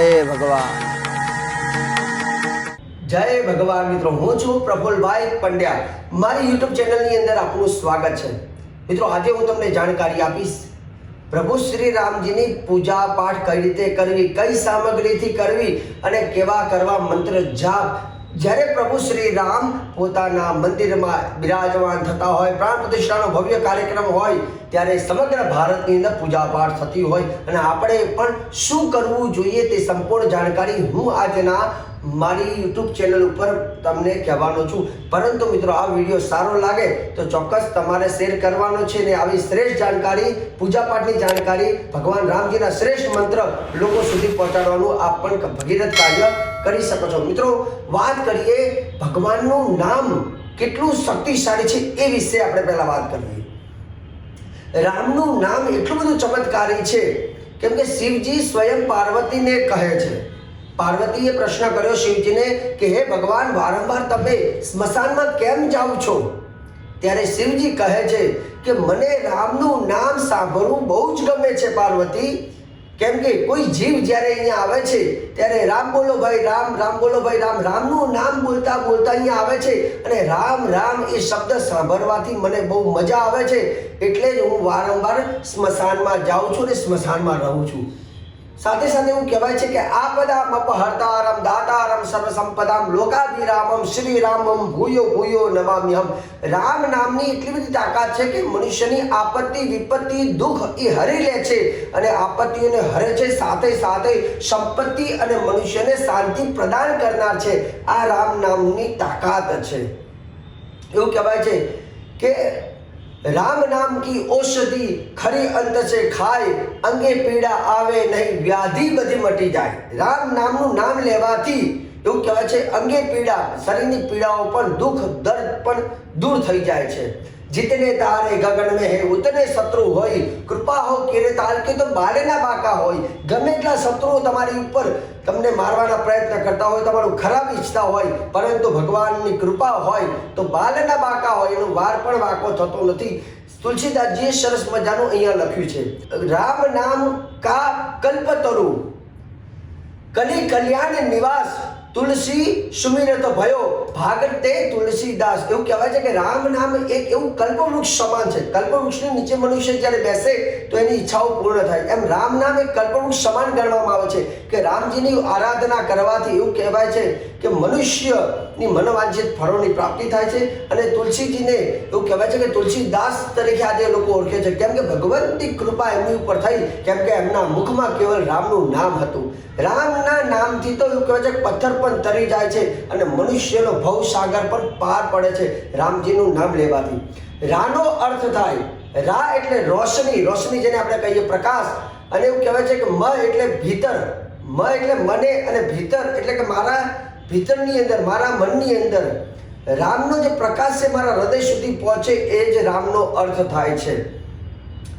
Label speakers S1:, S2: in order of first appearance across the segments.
S1: ભગવાન.
S2: જય ભગવાન મિત્રો, હું છું પ્રફુલભાઈ પંડ્યા. મારી યુટ્યુબ ચેનલની અંદર આપનું સ્વાગત છે. મિત્રો, આજે હું તમને જાણકારી આપીશ પ્રભુ શ્રી રામજીની પૂજા પાઠ કઈ રીતે કરવી, કઈ સામગ્રીથી કરવી અને કેવા કરવા મંત્ર જાપ જ્યારે પ્રભુ શ્રી રામ પોતાના મંદિરમાં બિરાજમાન થતા હોય, પ્રાણ પ્રતિષ્ઠાનો ભવ્ય કાર્યક્રમ હોય, ત્યારે સમગ્ર ભારતની અંદર પૂજા પાઠ થતી હોય. અને આપણે પણ શું કરવું જોઈએ તે સંપૂર્ણ જાણકારી હું આજના મારી યુટ્યુબ ચેનલ ઉપર તમને કહેવાનો છું. પરંતુ મિત્રો, આ વીડિયો સારો લાગે તો ચોક્કસ તમારે શેર કરવાનો છે ને આવી શ્રેષ્ઠ જાણકારી પૂજા પાઠની જાણકારી, ભગવાન રામજીના શ્રેષ્ઠ મંત્ર લોકો સુધી પહોંચાડવાનું આપ પણ ભગીરથ કાર્ય કરી શકો છો. મિત્રો, વાત કરીએ ભગવાનનું નામ કેટલું શક્તિશાળી છે એ વિશે આપણે પહેલા વાત કરીએ. રામનું નામ એટલું બધું ચમત્કારી છે. કેમ કે શિવજી સ્વયં પાર્વતીને કહે છે. પાર્વતીએ પ્રશ્ન કર્યો શિવજીને કે, હે ભગવાન, વારંવાર તમે સ્મશાનમાં કેમ જાઓ છો? ત્યારે શિવજી કહે છે કે, મને રામનું નામ સાંભળવું બહુ જ ગમે છે, પાર્વતી. કેમ કે કોઈ જીવ જ્યારે અહીંયા આવે છે, ત્યારે રામ બોલો, ભાઈ, રામ રામ બોલો, ભાઈ, રામ. રામનું નામ બોલતા બોલતા અહીંયા આવે છે અને રામ રામ એ શબ્દ સાંભળવાથી મને બહુ મજા આવે છે. એટલે જ હું વારંવાર સ્મશાનમાં જાઉં છું અને સ્મશાનમાં રહું છું. સાથે સાથે એવું કહેવાય છે કે આ પદામ અપહર્તારમ, દાતારમ સર્વ સંપદામ લોકાભિરામમ શ્રી રામમ ભૂયો ભૂયો નમામ્યહમ. રામ નામની એટલી બધી તાકાત છે કે મનુષ્યની આપત્તિ, વિપત્તિ, દુઃખ એ હરી લે છે અને આપત્તિઓને હરે છે, સાથે સાથે સંપત્તિ અને મનુષ્યને શાંતિ પ્રદાન કરનાર છે. આ રામ નામની તાકાત છે. એવું કહેવાય છે કે રામ નામ કી ઔષધિ ખરી અંત છે ખાય, અંગે પીડા આવે નહીં, વ્યાધિ બધી મટી જાય. રામ નામનું નામ લેવાથી એવું કહેવાય છે, અંગે પીડા, શરીરની પીડાઓ પણ દુઃખ, દર્દ પણ દૂર થઈ જાય છે. જીતને તારે ગગન में है ઉતને શત્રુ હોય કૃપા હો કેરે તાલ કે તો બારેના બાકા હોય ગમે એટલા શત્રુઓ તમારી ઉપર તમને મારવાના પ્રયત્ન કરતા હોય તમારું ખરાબ ઈચ્છતા હોય પરંતુ ભગવાનની કૃપા હોય તો બાલેના બાકા હોય એનો વાર પણ વાંકો થતો નથી તુલસીદાસજીએ સરસ મજાનું અહીંયા લખ્યું છે। રામ નામ કા કલ્પતરુ કલી કલ્યાણ નિવાસ તુલસી સુમિરત ભયો, ભાગતે તુલસીદાસ. એવું કહેવાય છે કે રામ નામ એક એવું કલ્પવૃક્ષ સમાન છે. કલ્પવૃક્ષની નીચે મનુષ્ય જ્યારે બેસે, તો એની ઈચ્છાઓ પૂર્ણ થાય. એમ રામ નામ એક કલ્પવૃક્ષ સમાન ગણવામાં આવે છે કે રામજીની આરાધના કરવાથી એવું કહેવાય છે કે મનુષ્યની મનવાંછિત ફળોની પ્રાપ્તિ થાય છે અને તુલસીજીને એવું કહેવાય છે કે તુલસીદાસ તરીકે આજે લોકો ઓળખે છે. કેમ કે ભગવંતની કૃપા એમની ઉપર થઈ, કેમ કે એમના મુખમાં કેવલ રામનું નામ હતું. રામના નામથી તો એવું કહેવાય છે કે પથ્થર પણ તરી જાય છે અને મનુષ્યનો ભવસાગર પણ પાર પડે છે રામજીનું નામ લેવાથી. રાનો અર્થ થાય, રા એટલે રોશની રોશની જેને આપણે કહીએ પ્રકાશ. અને એવું કહેવાય છે કે મ એટલે ભીતર, મ એટલે મને અને ભીતર એટલે કે મારા ભીતરની અંદર, મારા મનની અંદર, રામનો જે પ્રકાશ છે મારા હૃદય સુધી પહોંચે એ જ રામનો અર્થ થાય છે.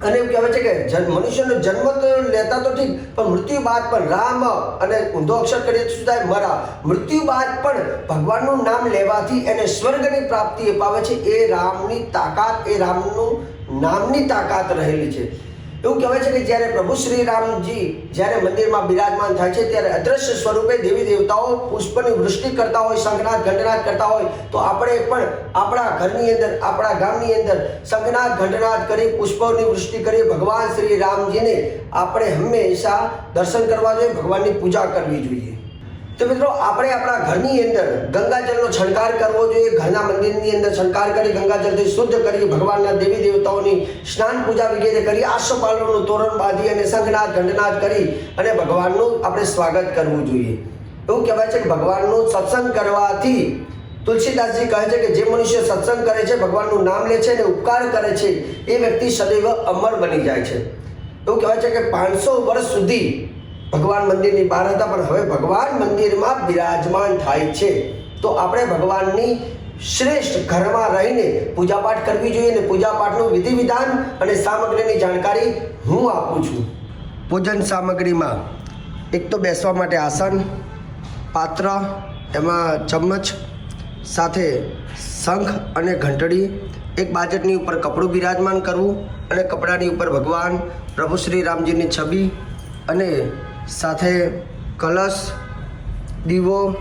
S2: અને એવું કહેવાય છે કે જન- મનુષ્યનો જન્મ તો લેતા તો ઠીક, પણ મૃત્યુ બાદ પણ રામ અને ઊંધો અક્ષર કરીએ તો શું મરા મૃત્યુ બાદ પણ ભગવાનનું નામ લેવાથી એને સ્વર્ગની પ્રાપ્તિ અપાવે છે. એ રામની તાકાત, એ રામનું નામની તાકાત રહેલી છે. એવું કહેવાય છે કે જ્યારે પ્રભુ શ્રી રામજી જ્યારે મંદિરમાં બિરાજમાન થાય છે, ત્યારે અદ્રશ્ય સ્વરૂપે દેવી દેવતાઓ પુષ્પની વૃષ્ટિ કરતા હોય, શંખનાદ ઘંટનાદ કરતા હોય, તો આપણે પણ આપણા ઘરની અંદર, આપણા ગામની અંદર શંખનાદ ઘંટનાદ કરી, પુષ્પોની વૃષ્ટિ કરી, ભગવાન શ્રી રામજીને આપણે હંમેશા દર્શન કરવા જોઈએ, ભગવાનની પૂજા કરવી જોઈએ. તો મિત્રો, આપણે આપણા ઘરની અંદર ગંગાજળનો છંટકાર કરવો જોઈએ. ઘરના મંદિરની અંદર છંટકાર કરી, ગંગાજળથી શુદ્ધ કરી, ભગવાનના દેવી દેવતાઓની સ્નાન પૂજા વગેરે કરી આસોપાલવનું તોરણ બાંધી અને શંખનાદ ઘંટનાદ કરી અને ભગવાનનું આપણે સ્વાગત કરવું જોઈએ. એવું કહેવાય છે કે ભગવાનનું સત્સંગ કરવાથી તુલસીદાસજી કહે છે કે જે મનુષ્ય સત્સંગ કરે છે, ભગવાનનું નામ લે છે અને ઉપકાર કરે છે, એ વ્યક્તિ સદૈવ અમર બની જાય છે. એવું કહેવાય છે કે પાંચસો વર્ષ સુધી ભગવાન મંદિરની બહાર હતા, પણ હવે ભગવાન મંદિરમાં બિરાજમાન થાય છે. તો આપણે ભગવાનની શ્રેષ્ઠ ઘરમાં રહીને પૂજાપાઠ કરવી જોઈએ અને પૂજાપાઠનું વિધિ વિધાન અને સામગ્રીની જાણકારી હું આપું છું. પૂજન સામગ્રીમાં એક તો બેસવા માટે આસન, પાત્ર, એમાં ચમચ, સાથે શંખ અને ઘંટડી, એક બાજટની ઉપર કપડું બિરાજમાન કરવું અને કપડાની ઉપર ભગવાન પ્રભુ શ્રી રામજીની છબી અને સાથે કલશ, દીવો,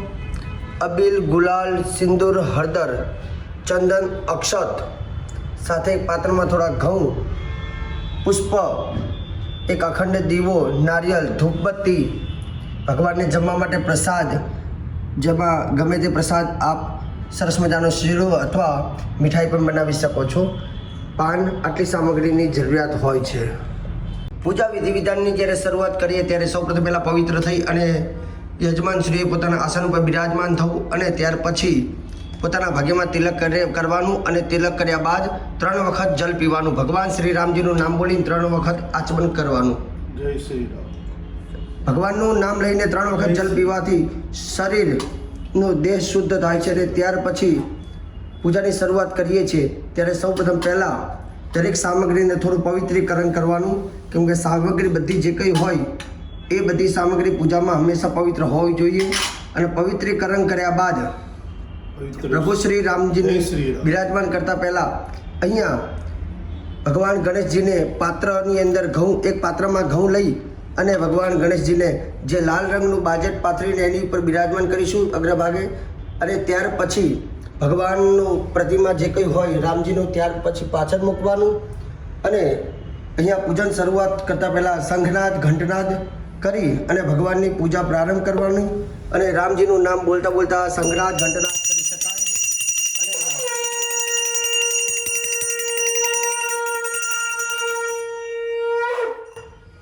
S2: અબીલ, ગુલાલ, સિંદૂર, હળદર, ચંદન, અક્ષત, સાથે પાત્રમાં થોડા ઘઉં, પુષ્પ, એક અખંડ દીવો, નારિયેલ, ધૂપબત્તી, ભગવાનને જમવા માટે પ્રસાદ, જેમાં ગમે તે પ્રસાદ આપ સરસ મજાનો શીરો અથવા મીઠાઈ પણ બનાવી શકો છો. પાન આટલી સામગ્રીની જરૂરિયાત હોય છે. પૂજા વિધિ વિધાનની જ્યારે શરૂઆત કરીએ ત્યારે સૌપ્રથમ પહેલાં પવિત્ર થઈ અને યજમાનશ્રીએ પોતાના આસન ઉપર બિરાજમાન થવું અને ત્યાર પછી પોતાના ભાગ્યમાં તિલક કરવાનું અને તિલક કર્યા બાદ ત્રણ વખત જલ પીવાનું. ભગવાન શ્રી રામજીનું નામ બોલીને ત્રણ વખત આચમન કરવાનું.
S1: જય શ્રી
S2: ભગવાનનું નામ લઈને ત્રણ વખત જલ પીવાથી શરીરનો દેહ શુદ્ધ થાય છે અને ત્યાર પછી પૂજાની શરૂઆત કરીએ છીએ. ત્યારે સૌપ્રથમ પહેલાં દરેક સામગ્રીને થોડું પવિત્રીકરણ કરવાનું. કેમ કે સામગ્રી બધી જે કંઈ હોય એ બધી સામગ્રી પૂજામાં હંમેશા પવિત્ર હોવી જોઈએ અને પવિત્રીકરણ કર્યા બાદ પ્રભુ શ્રી રામજીને. બિરાજમાન કરતા પહેલાં અહીંયા ભગવાન ગણેશજીને પાત્રની અંદર ઘઉં એક પાત્રમાં ઘઉં લઈ અને ભગવાન ગણેશજીને જે લાલ રંગનું બાજેટ પાથરીને એની ઉપર બિરાજમાન કરીશું અગ્રભાગે અને ત્યાર પછી ભગવાનનું પ્રતિમા જે કંઈ હોય રામજીનું ત્યાર પછી પાછળ મૂકવાનું અને અહીંયા પૂજન શરૂઆત કરતાં પહેલાં શંખનાદ ઘંટનાદ કરી અને ભગવાનની પૂજા પ્રારંભ કરવાની અને રામજીનું નામ બોલતા બોલતા શંખનાદ ઘંટનાદ કરી શકાય.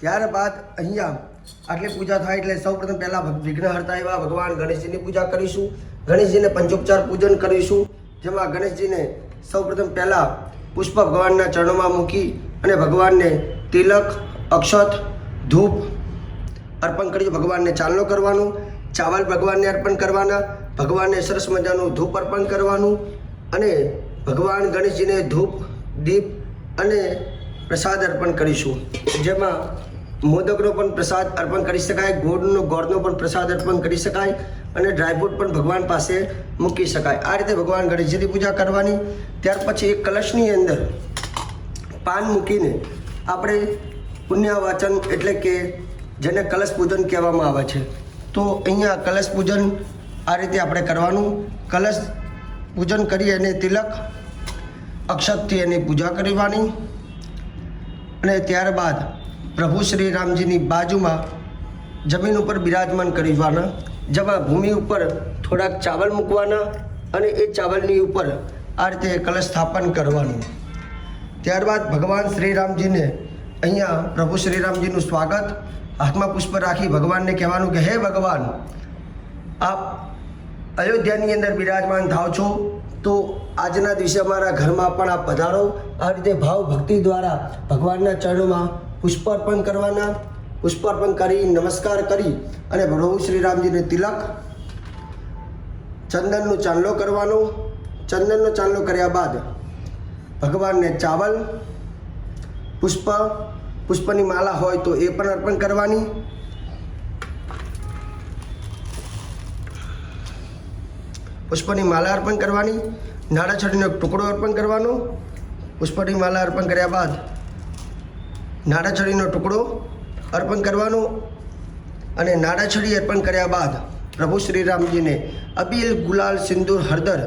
S2: ત્યારબાદ અહીંયા આટલી પૂજા થાય એટલે સૌપ્રથમ પહેલાં વિઘ્નહર્તા એવા ભગવાન ગણેશજીની પૂજા કરીશું. ગણેશજીને પંચોપચાર પૂજન કરીશું. જેમાં ગણેશજીને સૌપ્રથમ પહેલાં પુષ્પ ભગવાનના ચરણોમાં મૂકી અને ભગવાનને તિલક, અક્ષત, ધૂપ અર્પણ કરી ભગવાનને ચાલનો કરવાનો, ચાવલ ભગવાનને અર્પણ કરવાના, ભગવાનને સરસ મજાનું ધૂપ અર્પણ કરવાનું અને ભગવાન ગણેશજીને ધૂપ, દીપ અને પ્રસાદ અર્પણ કરીશું. જેમાં મોદકનો પણ પ્રસાદ અર્પણ કરી શકાય, ગોળનો ગોળનો પણ પ્રસાદ અર્પણ કરી શકાય અને ડ્રાયફ્રૂટ પણ ભગવાન પાસે મૂકી શકાય. આ રીતે ભગવાન ગણેશજીની પૂજા કરવાની. ત્યાર પછી એક કલશની અંદર પાન મૂકીને આપણે પુણ્યવાચન એટલે કે જેને કલશ પૂજન કહેવામાં આવે છે. તો અહીંયા કલશ પૂજન આ રીતે આપણે કરવાનું. કલશ પૂજન કરી અને તિલક, અક્ષતથી એની પૂજા કરવાની અને ત્યારબાદ પ્રભુ શ્રી રામજીની બાજુમાં જમીન ઉપર બિરાજમાન કરવાના, જેમાં ભૂમિ ઉપર થોડાક ચાવલ મૂકવાના અને એ ચાવલની ઉપર આ રીતે કલશ સ્થાપન કરવાનું. ત્યારબાદ ભગવાન શ્રી રામજીને અહીંયા પ્રભુ શ્રી રામજીનું સ્વાગત. હાથમાં પુષ્પ રાખી ભગવાનને કહેવાનું કે, હે ભગવાન, આપ અયોધ્યાની અંદર બિરાજમાન થાવ છો, તો આજના દિવસે અમારા ઘરમાં પણ આપ પધારો. આ રીતે ભાવ ભક્તિ દ્વારા ભગવાનના ચરણોમાં પુષ્પ અર્પણ કરવાના, પુષ્પ અર્પણ કરી, નમસ્કાર કરી અને પ્રભુ શ્રી રામજીને તિલક, ચંદનનો ચાંદલો કરવાનો. ચંદનનો ચાંદલો કર્યા બાદ ભગવાનને ચાવલ, પુષ્પ, પુષ્પની માલા હોય તો એ પણ અર્પણ કરવાની. પુષ્પની માલા અર્પણ કરવાની, નાળાછડીનો એક ટુકડો અર્પણ કરવાનો. પુષ્પની માલા અર્પણ કર્યા બાદ નાળાછડીનો ટુકડો અર્પણ કરવાનો અને નાળાછડી અર્પણ કર્યા બાદ પ્રભુ શ્રીરામજીને અબીલ ગુલાલ સિંદૂર હળદર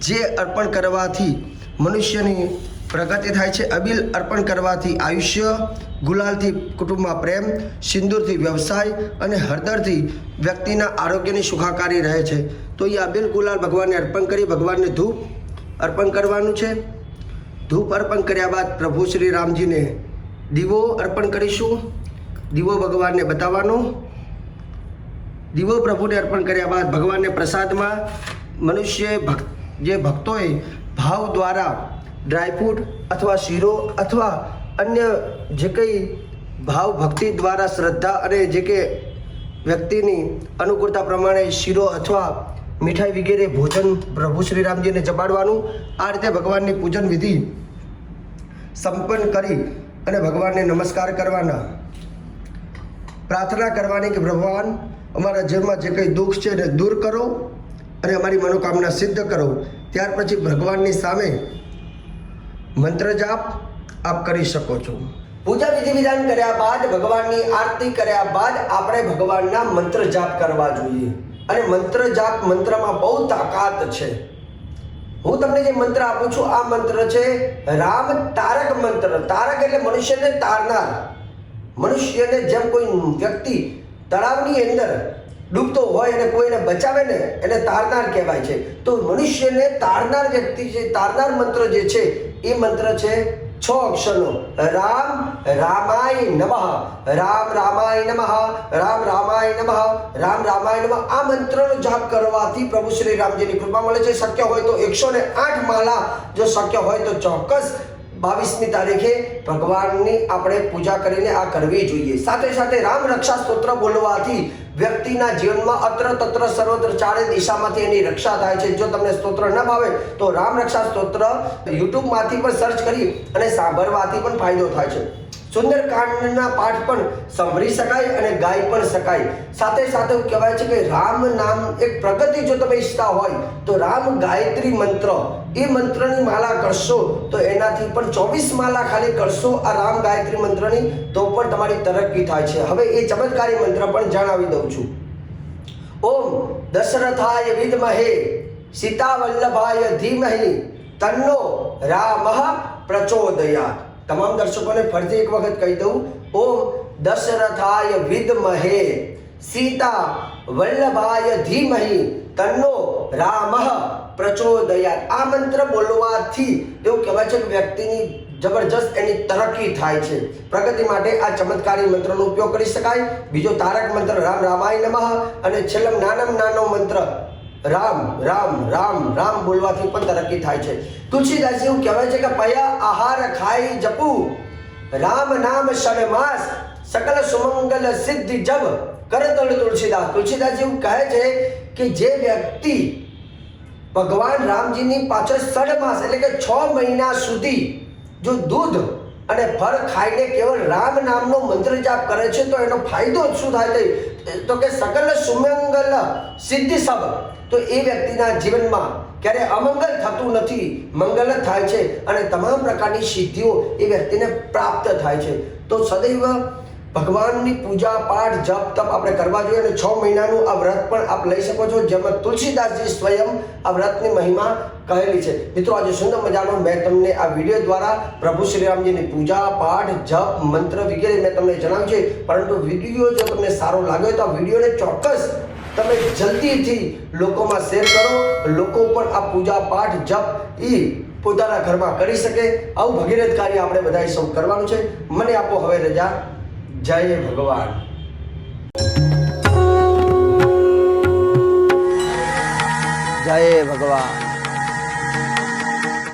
S2: જે અર્પણ કરવાથી મનુષ્યની પ્રગતિ થાય છે. અબીલ અર્પણ કરવાથી આયુષ્ય, ગુલાલથી કુટુંબમાં પ્રેમ, સિંદૂરથી વ્યવસાય અને હળદરથી વ્યક્તિના આરોગ્યની સુખાકારી રહે છે. તો એ અબીલ, ગુલાલ ભગવાનને અર્પણ કરી ભગવાનને ધૂપ અર્પણ કરવાનું છે. ધૂપ અર્પણ કર્યા બાદ પ્રભુ શ્રી રામજીને દીવો અર્પણ કરીશું. દીવો ભગવાનને બતાવવાનો. દીવો પ્રભુને અર્પણ કર્યા બાદ ભગવાનને પ્રસાદમાં મનુષ્ય ભક્ત જે ભક્તોએ ભાવ દ્વારા ડ્રાયફ્રૂટ અથવા શીરો અથવા અન્ય જે કંઈ ભાવ ભક્તિ દ્વારા શ્રદ્ધા અને જે કે વ્યક્તિની અનુકૂળતા પ્રમાણે શીરો અથવા મીઠાઈ વગેરે ભોજન પ્રભુ શ્રી રામજીને જમાડવાનું, આ રીતે ભગવાનની પૂજન વિધિ સંપન્ન કરી અને ભગવાનને નમસ્કાર કરવાના. પ્રાર્થના કરવાની કે ભગવાન, અમારા જીવનમાં જે કંઈ દુઃખ છે એને દૂર કરો અને અમારી મનોકામના સિદ્ધ કરો. ત્યાર પછી ભગવાનની સામે મંત્ર જાપ આપ કરી શકો છો. પૂજા વિધિ વિધાન કર્યા બાદ ભગવાનની આરતી કર્યા બાદ આપણે ભગવાનના મંત્ર જાપ કરવા જોઈએ. અને મંત્ર જાપ મંત્રમાં બહુ તાકાત છે. હું તમને જે મંત્ર આપું છું, આ મંત્ર છે રામ તારક મંત્ર. તારક એટલે મનુષ્યને તારનાર. મનુષ્યને જેમ કોઈ વ્યક્તિ તળાવની અંદર ડૂબતો હોય અને કોઈને બચાવે ને, એને તારનાર કહેવાય છે. તો મનુષ્યને તારનાર વ્યક્તિ છે તારનાર મંત્ર જે છે, એ મંત્ર છે છ અક્ષરનો રામ, રામાય નમઃ. રામ, રામાય નમઃ. રામ, રામાય નમઃ. રામ, રામાય નમઃ. આ મંત્રનો જાપ કરવાથી પ્રભુ શ્રી રામજીની કૃપા મળે છે. શક્ય હોય તો એકસો ને આઠ માલા, જો શક્ય હોય તો ચોક્કસ બાવીસમી તારીખે ભગવાનની આપણે પૂજા કરીને આ કરવી જોઈએ. સાથે સાથે રામ રક્ષા સ્તોત્ર બોલવાથી વ્યક્તિના જીવનમાં અત્ર તત્ર સર્વત્ર ચારે દિશામાંથી એની રક્ષા થાય છે. જો તમને સ્તોત્ર ન ભાવે, તો રામ રક્ષા સ્તોત્ર યુટ્યુબમાંથી પણ સર્ચ કરી અને સાંભળવાથી પણ ફાયદો થાય છે. સુંદરકાંડના પાઠ પણ સાંભળી શકાય અને ગાઈ પણ શકાય. સાથે સાથે કહેવાય છે કે રામ નામ એક પ્રગતિ જો તમે ઈચ્છતા હોય, તો રામ ગાયત્રી મંત્ર. એ મંત્રની માળા કરશો, તો એનાથી પણ ચોવીસ માલા ખાલી કરશો આ રામ ગાયત્રી મંત્રની, તો પણ તમારી તરક્કી થાય છે. હવે એ ચમત્કારી મંત્ર પણ જણાવી દઉં છું. ઓમ દશરથાય વિદ્મહે સીતા વલ્લભાય ધીમહિ, તન્નો રામ પ્રચોદયાત. તમામ દર્શકોને ફરીથી એક વખત કહી દઉં, ઓમ દશરથાય વિદ્મહે, સીતા વલ્લભાય ધીમહી, તન્નો રામઃ પ્રચોદયાત. આ મંત્ર બોલવાથી એવું કહેવાય છે કે વ્યક્તિની જબરજસ્ત એની તરક્કી થાય છે. પ્રગતિ માટે આ ચમત્કારી મંત્રનો ઉપયોગ કરી શકાય. બીજો તારક મંત્ર રામ રામાય નમઃ અને છેલ્લે નાનમ નાનો મંત્ર રામ રામ રામ રામ બોલવાથી પણ તરક્કી થાય છે. તુલસીદાસ એવું કહેવાય છે કે પયા આહાર ખાઈ જપુ. રામ નામ શણમાસ સકલ સુમંગલ સિદ્ધિ જબ કરતળ તુલસીદાસ. તુલસીદાસ એવું કહે છે કે જે વ્યક્તિ ભગવાન રામજીની પાછળ સડ માસ એટલે કે છ મહિના સુધી જો દૂધ અને ફળ ખાઈને કેવળ રામ નામનો મંત્ર જાપ કરે છે, તો એનો ફાયદો શું થાય? છે તો કે સકલ સુમંગલ સિદ્ધિ સબ. તો એ વ્યક્તિના જીવનમાં ક્યારે અમંગલ થતું નથી, મંગલ થાય છે અને તમામ પ્રકારની સિદ્ધિઓ એ વ્યક્તિને પ્રાપ્ત થાય છે. તો સદૈવ ભગવાનની પૂજા પાઠ જપ તપ આપણે કરવા જોઈએ અને છ મહિનાનું આ વ્રત પણ આપ લઈ શકો છો, જેમાં તુલસીદાસજી સ્વયં આ વ્રતની મહિમા કહેલી છે. મિત્રો, આજે સુંદર મજાનો મેં તમને આ વીડિયો દ્વારા પ્રભુ શ્રી રામજીની પૂજા પાઠ જપ મંત્ર વગેરે મેં તમને જણાવ્યું છે. પરંતુ વીડિયો જો તમને સારો લાગ્યો તો આ વિડીયોને ચોક્કસ તમે જલ્દીથી લોકોમાં શેર કરો. લોકો પણ આ પૂજા પાઠ જપ એ પોતાના ઘરમાં કરી શકે. આવું ભગીરથ કાર્ય આપણે બધાએ સૌ કરવાનું છે. મને આપો હવે રજા. જય ભગવાન. જય ભગવાન.